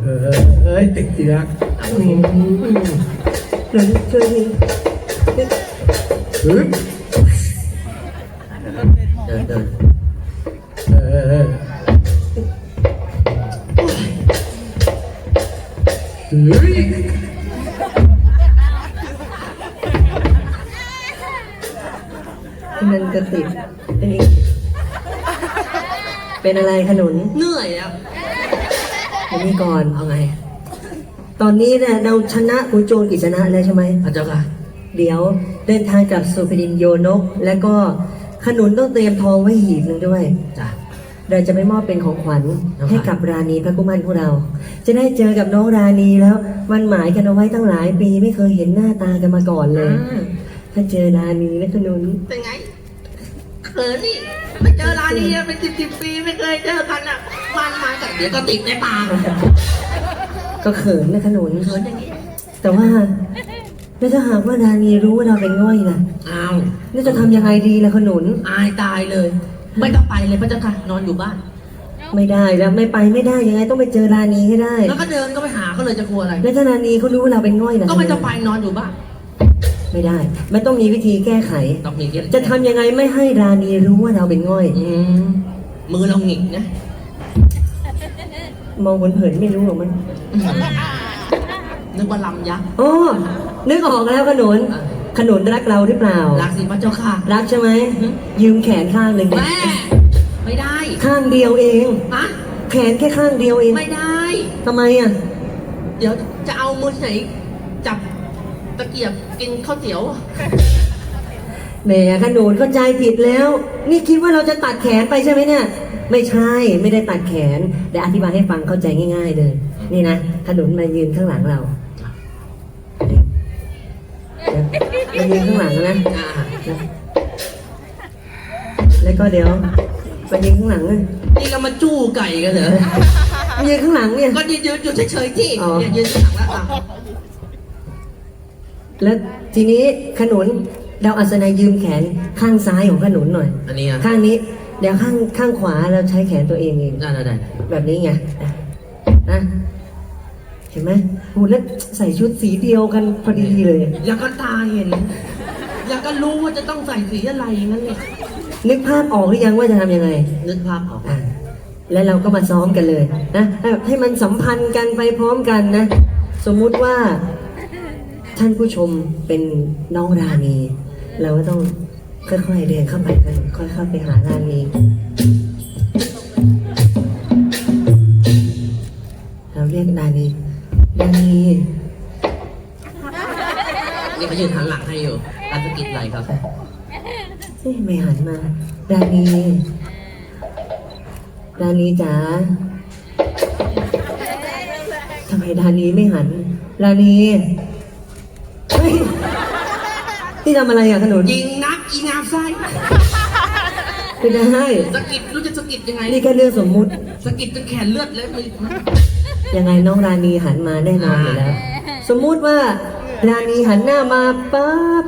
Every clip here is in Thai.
เออเอ้ยติดเชื้ออืมเดี๋ยวช่วยทีฮึบเดินเดินเออเฮ้ยมันกระติดเป็นอะไรขนุนเหนื่อยอะ อันนี้ก่อนเอาไง ตอนนี้เนี่ยเราชนะขุนโจรกิจชนะแล้วใช่ไหมพระเจ้าค่ะ เดี๋ยวเดินทางกลับสู่แผ่นดินโยนก แล้วก็ขนุนต้องเตรียมทองไว้หีบหนึ่งด้วย จ้ะ เราจะไปมอบเป็นของขวัญครับให้กับราณีพระกุมารของเรา จะได้เจอกับน้องราณีแล้วมันหมายกันเอาไว้ตั้งหลายปีไม่เคยเห็นหน้าตากันมาก่อนเลย ถ้าเจอราณีและขนุนเป็นไงเขินนี่ไม่เจอร้านนี้เป็นสิบสิบปีไม่เคยเจอกันอะมันมาแต่เดี๋ยวก็ติดในปากก็เขินนะขนุนเขินอย่างนี้ แต่ว่าแล้วถ้าหากว่าราณีรู้ว่าเราเป็นง่อยล่ะอ้าวแล้วจะทำยังไงดีล่ะขนุน อายตายเลย ไม่ต้องไปเลยพระเจ้าค่ะนอนอยู่บ้าน ไม่ได้แล้วไม่ไปไม่ได้ยังไงต้องไปเจอราณีให้ได้ แล้วก็เดินก็ไปหาเขาเลยจะกลัวอะไร แล้วถ้าราณีเขารู้ว่าเราเป็นง่อยล่ะก็ไม่ต้องไปนอนอยู่บ้าน ไม่ได้ มันต้องมีวิธีแก้ไข ต้องมีเยอะจะทำยังไงไม่ให้ราณีรู้ว่าเราเป็นง่อย อืมมือเราหงิกนะมองเผินๆไม่รู้หรอกมันนึกว่าลำยักษ์ อ๋อนึกออกแล้วขนุนขนุนรักเราหรือเปล่า รักสิพระเจ้าค่ะรักใช่ไหมอือฮึยืมแขนข้างหนึ่งดิแม่ไม่ได้ข้างเดียวเอง ฮะแขนแค่ข้างเดียวเองไม่ได้ ทำไมอะ เดี๋ยวจะเอามือไหนจับ ตะเกียบกินข้าวเตี๋ยว แหมขนุนเข้าใจผิดแล้ว นี่คิดว่าเราจะตัดแขนไปใช่ไหมเนี่ย ไม่ใช่ ไม่ได้ตัดแขนเดี๋ยวอธิบายให้ฟังเข้าใจง่าย ๆ เลย นี่นะขนุนมายืนข้างหลังเราเดี๋ยวมายืนข้างหลังนะอ่าแล้วก็เดี๋ยวมายืนข้างหลังนะนี่ก็มาจู้ไก่กันเหรอมายืนข้างหลังเนี่ย ก็ยืนยืนอยู่เฉยๆที่อ๋อเนี่ยยืนข้างหลังแล้วอะ แล้วทีนี้ขนุนเราอัศนัยยืมแขนข้างซ้ายของขนุนหน่อย อันนี้อะข้างนี้เดี๋ยวข้างข้างขวาเราใช้แขนตัวเองเองได้ได้ได้แบบนี้ไงอะนะเห็นไหมโหแล้วใส่ชุดสีเดียวกันพอดีเลย อยากก็ตาเห็น อยากก็รู้ว่าจะต้องใส่สีอะไรนั่นเนี่ยนึกภาพออกหรือยังว่าจะทำยังไง นึกภาพออกอะแล้วเราก็มาซ้อมกันเลยนะให้ให้มันสัมพันธ์กันไปพร้อมกันนะ สมมุติว่า ท่านผู้ชมเป็นน้องราณีเราก็ต้องค่อยๆเดินเข้าไปกันค่อยเข้าไปหาราณีเราเรียกราณีราณีนี่เขายืนหันหลังให้อยู่รัสกิจไหลครับเอ๊ะไม่หันมาราณีราณีจ๋าทำไมราณีไม่หันราณี เฮ้ยนี่ทำอะไรอะขนุนยิงนักอีงามไส้ไม่ได้สะกิดรู้จะสะกิดยังไงนี่แค่เรื่องสมมุติสะกิดจนแขนเลือดเลยไม่ยังไงน้องราณีหันมาแน่นอนอยู่แล้ว สมมุติว่า ราณีหันหน้ามาปั๊บ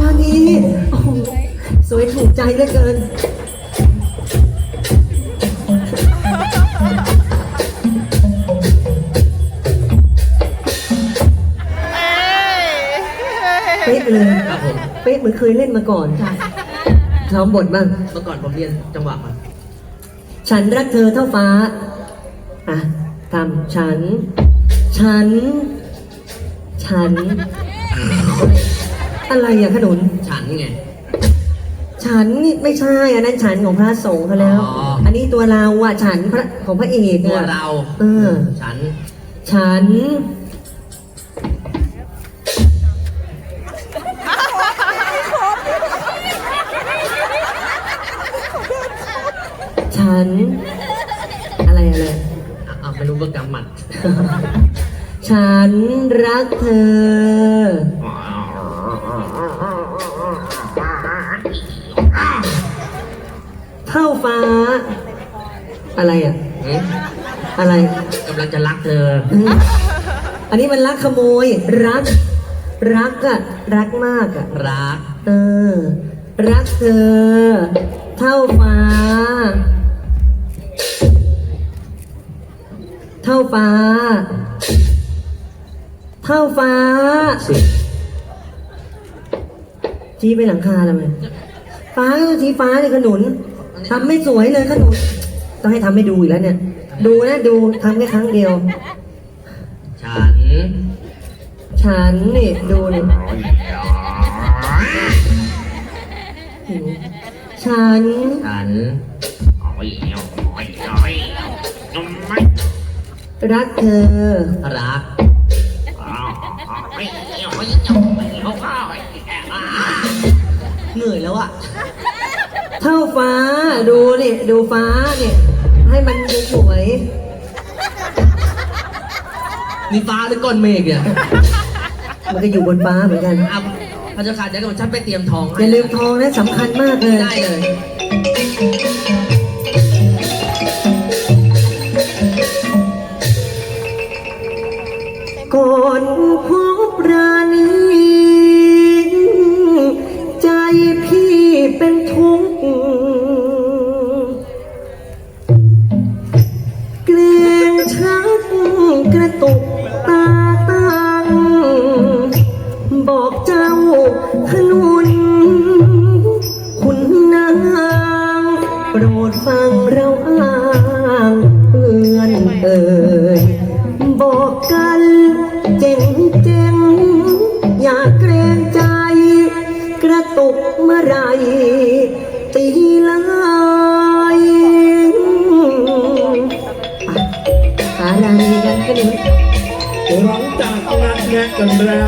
ราณีโอ้โหสวยถูกใจเหลือเกิน ป๊ะเลยครับผมเป๊ะเหมือนเคยเล่นมาก่อนซ้อมบทบ้าง เมื่อก่อนผมเรียนจังหวะมาฉันรักเธอเท่าฟ้า อะทำฉัน ฉัน ฉัน อะไรอะขนุน ฉันไง ฉันนี่ไม่ใช่อันนั้นฉันของพระสงฆ์เขาแล้ว อ๋ออั อันนี้ตัวเราอะฉันพระของพระเอกตัวอะเรา เออ ฉัน ฉัน ฉัน อะไรอะไรอะอะไม่รู้ว่ากำหมัดฉันรักเธอ เท่าฟ้า อะไรอะ หืมอะไร กำลังจะรักเธออืมอันนี้มันรักขโมย รัก รักอะรักมากอะรัก เออ รักเธอ เท่าฟ้า เท่าฟ้า เท่าฟ้าสิชี้ไปหลังคาทำไมฟ้าก็ต้องชี้ฟ้าเลยขนุนทำไม่สวยเลยขนุนต้องให้ทำให้ดูอีกแล้วเนี่ย ดูนะดูทำแค่ครั้งเดียว ฉันฉันนี่ดูนี่ฉัน ฉัน รักเธอ รักเหนื่อยแล้วอะเท่าฟ้าดูนี่ดูฟ้าเนี่ย ให้มันดูสวยนี่ฟ้าหรือก้อนเมฆเนี่ยมันก็อยู่บนฟ้าเหมือนกัน อะพระเจ้าค่ะเดี๋ยวฉันไปเตรียมทองอย่าลืมทองนะสำคัญมากเลย ได้เลย โปรดฟังเราอ้างเอือนเอ่ยบอกกันเจ๋งเจ๋งอย่าเกรงใจ กระตุกเมื่อไรตีลายไปหารกันก็ดีหลังจากนัดแนะกันแล้ว